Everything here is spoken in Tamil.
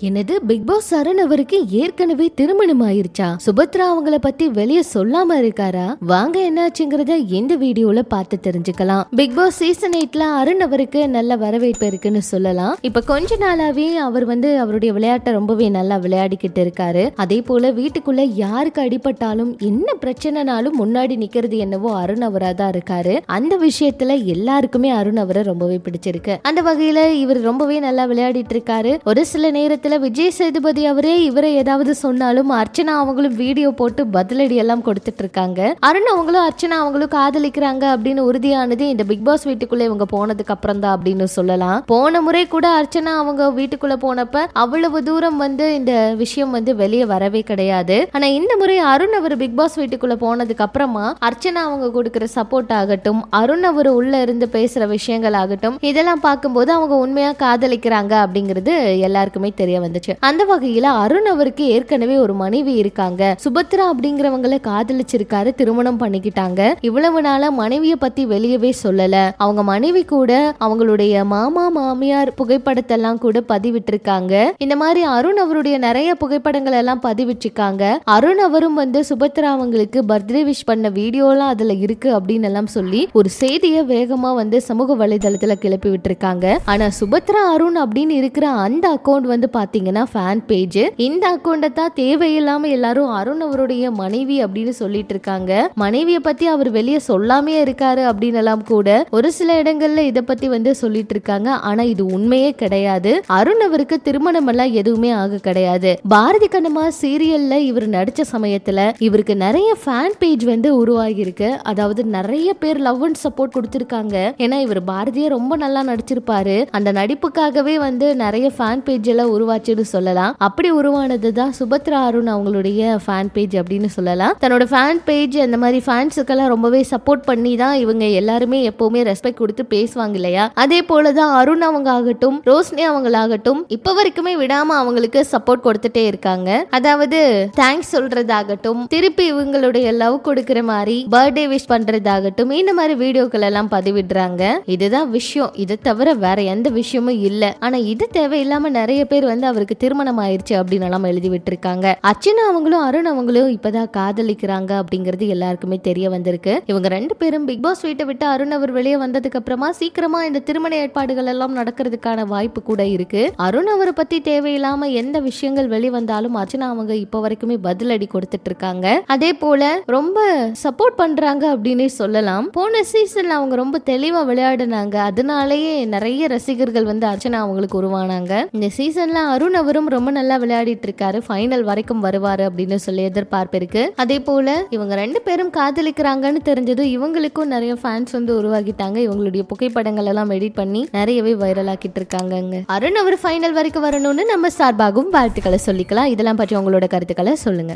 என்னது பிக் பாஸ் அருண் அவருக்கு ஏற்கனவே திருமணம் ஆயிருச்சா சுபத்ரா அவங்கள பத்தி வெளியே சொல்லாம இருக்காரா? வாங்க என்னாச்சுங்கிறத இந்த வீடியோல பார்த்து தெரிஞ்சுக்கலாம். பிக் பாஸ் சீசன் எயிட்ல அருண் அவருக்கு நல்ல வரவேற்பு இருக்குன்னு சொல்லலாம். இப்ப கொஞ்ச நாளாவே அவர் வந்து அவருடைய விளையாட்டை ரொம்பவே நல்லா விளையாடிக்கிட்டு இருக்காரு. அதே போல வீட்டுக்குள்ள யாருக்கு அடிபட்டாலும் என்ன பிரச்சனைனாலும் முன்னாடி நிக்கிறது என்னவோ அருண் அவரா தான் இருக்காரு. அந்த விஷயத்துல எல்லாருக்குமே அருண் அவரை ரொம்பவே பிடிச்சிருக்கு. அந்த வகையில இவர் ரொம்பவே நல்லா விளையாடிட்டு இருக்காரு. ஒரு சில நேரத்துல விஜய் சேதுபதி அவரே இவரை ஏதாவது சொன்னாலும் அர்ச்சனா அவங்களும் வீடியோ போட்டு பதிலடி எல்லாம் கொடுத்துட்டு இருக்காங்க அருண் அவங்களும் அர்ச்சனா அவங்களும் காதலிக்கிறாங்க அப்படின்னு உறுதியானது இந்த பிக் பாஸ் வீட்டுக்குள்ள இவங்க போனதுக்கு அப்புறம் தான் அப்படின்னு சொல்லலாம். போன முறை கூட அர்ச்சனா அவங்க வீட்டுக்குள்ள போனப்ப அவ்வளவு தூரம் வந்து இந்த விஷயம் வந்து வெளியே வரவே கிடையாது. ஆனா இந்த முறை அருண் அவர் பிக் பாஸ் வீட்டுக்குள்ள போனதுக்கு அப்புறமா அர்ச்சனா அவங்க கொடுக்கிற சப்போர்ட் ஆகட்டும் அருண் அவர் உள்ள இருந்து பேசுற விஷயங்கள் ஆகட்டும் இதெல்லாம் பார்க்கும்போது அவங்க உண்மையா காதலிக்கிறாங்க அப்படிங்கிறது எல்லாருக்குமே தெரியும். தெரிய வந்துச்சு. அந்த வகையில அருண் அவருக்கு ஏற்கனவே ஒரு மனைவி இருக்காங்க. சுபத்ரா அப்படிங்கிறவங்கள காதலிச்சிருக்காரு திருமணம் பண்ணிக்கிட்டாங்க. இவ்வளவு நாளா மனைவிய பத்தி வெளியவே சொல்லல. அவங்க மனைவி கூட அவங்களுடைய மாமா மாமியார் புகைப்படத்தெல்லாம் கூட பதிவிட்டிருக்காங்க. இந்த மாதிரி அருண் அவருடைய நிறைய புகைப்படங்கள் எல்லாம் பதிவிட்டிருக்காங்க. அருண் அவரும் வந்து சுபத்ரா அவங்களுக்கு பர்த்டே விஷ் பண்ண வீடியோலாம் அதுல இருக்கு அப்படின்னு எல்லாம் சொல்லி ஒரு செய்தியை வேகமா வந்து சமூக வலைதளத்துல கிளப்பி விட்டுருக்காங்க. ஆனா சுபத்ரா அருண் அப்படின்னு இருக்கிற அந்த அக்கௌண்ட் வந்து பார்த்தீங்கன்னா ஃபேன் பேஜ் இந்த அக்கௌண்ட்டை தான் தேவையில்லாம எல்லாரும் அருண் அவருடைய மனைவி அப்படின்னு சொல்லிட்டு இருக்காங்க. மனைவியை பத்தி அவர் வெளியே சொல்லாமே இருக்காரு அப்படின்னு எல்லாம் கூட ஒரு சில இடங்கள்ல இதை பத்தி வந்து சொல்லிட்டு இருக்காங்க. ஆனா இது உண்மையே கிடையாது. அருண் அவருக்கு திருமணம் எல்லாம் எதுவுமே ஆக கிடையாது. பாரதி கண்ணம்மா சீரியல்ல இவர் நடிச்ச சமயத்துல இவருக்கு நிறைய ஃபேன் பேஜ் வந்து உருவாகியிருக்கு. அதாவது நிறைய பேர் லவ் அண்ட் சப்போர்ட் கொடுத்திருக்காங்க. ஏன்னா இவர் பாரதியை ரொம்ப நல்லா நடிச்சிருப்பாரு. அந்த நடிப்புக்காகவே வந்து நிறைய ஃபேன் பேஜ் எல்லாம் உருவாச்சுன்னு சொல்லலாம். அப்படி உருவானது தான் சுபத்ரா அருண் அவங்களுடைய ஃபேன் பேஜ் அப்படின்னு சொல்லலாம். தன்னோட ஃபேன் பேஜ் அந்த மாதிரி ஃபேன்ஸுக்கெல்லாம் ரொம்பவே சப்போர்ட் பண்ணி தான் இவங்க எல்லாருமே எப்பவுமே ரெஸ்பெக்ட் கொடுத்து பேசுவாங்க இல்லையா? அதே போல தான் அருண் அவங்க ஆகட்டும் ரோஷினி அவங்களாகட்டும் இப்போ வரைக்குமே விடாம அவங்களுக்கு சப்போர்ட் கொடுத்துட்டே இருக்காங்க. அதாவது தேங்க்ஸ் சொல்றதாகட்டும் திருப்பி இவங்களுடைய லவ் கொடுக்கிற மாதிரி பர்த்டே விஷ் பண்றதாகட்டும் இந்த மாதிரி வீடியோக்கள் எல்லாம் பதிவிடுறாங்க. இதுதான் விஷயம். இதை தவிர வேற எந்த விஷயமும் இல்ல. ஆனா இது தேவையில்லாம நிறைய பேர் வந்து அவருக்கு திருமணம் ஆயிருச்சு அப்படின்னு எல்லாம் எழுதி விட்டுருக்காங்க. அர்ச்சனா அவங்களும் அருண் அவங்களும் இப்பதான் காதலிக்கிறாங்க அப்படிங்கிறது எல்லாருக்குமே தெரிய வந்திருக்கு. இவங்க ரெண்டு பேரும் பிக் பாஸ் வீட்டை விட்டு அருண் அவர் வெளியே வந்ததுக்கு அப்புறமா சீக்கிரமா இந்த திருமண ஏற்பாடுகள் எல்லாம் நடக்கிறதுக்கான வாய்ப்பு கூட இருக்கு. அருண் அவரை பத்தி தேவையில்லாம எந்த விஷயங்கள் வெளிவந்தாலும் அர்ச்சனா அவங்க இப்போ வரைக்குமே பதிலடி கொடுத்துட்டு இருக்காங்க. அதே போல ரொம்ப சப்போர்ட் பண்றாங்க அப்படின்னே சொல்லலாம். போன சீசன்ல அவங்க ரொம்ப தெளிவா விளையாடினாங்க. அதனாலேயே நிறைய ரசிகர்கள் வந்து அர்ச்சனா அவங்களுக்கு உருவானாங்க. இந்த சீசன்ல அருண் அவரும் ரொம்ப நல்லா விளையாடிட்டு இருக்காரு. ஃபைனல் வரைக்கும் வருவாரு அப்படின்னு சொல்லி எதிர்பார்ப்பு இருக்கு அதே போல இவங்க ரெண்டு பேரும் காதலிக்கிறாங்கன்னு தெரிஞ்சதும் இவங்களுக்கும் நிறைய ஃபேன்ஸ் வந்து உருவாகிட்டாங்க. இவங்களுடைய புகைப்படங்கள் எல்லாம் எடிட் பண்ணி நிறையவே வைரல் ஆக்கிட்டு இருக்காங்க அருண் அவர் ஃபைனல் வரைக்கும் வரணும்னு நம்ம சார்பாகவும் வாழ்த்துக்களை சொல்லிக்கலாம். இதெல்லாம் பற்றி உங்களோட கருத்துக்களை சொல்லுங்க.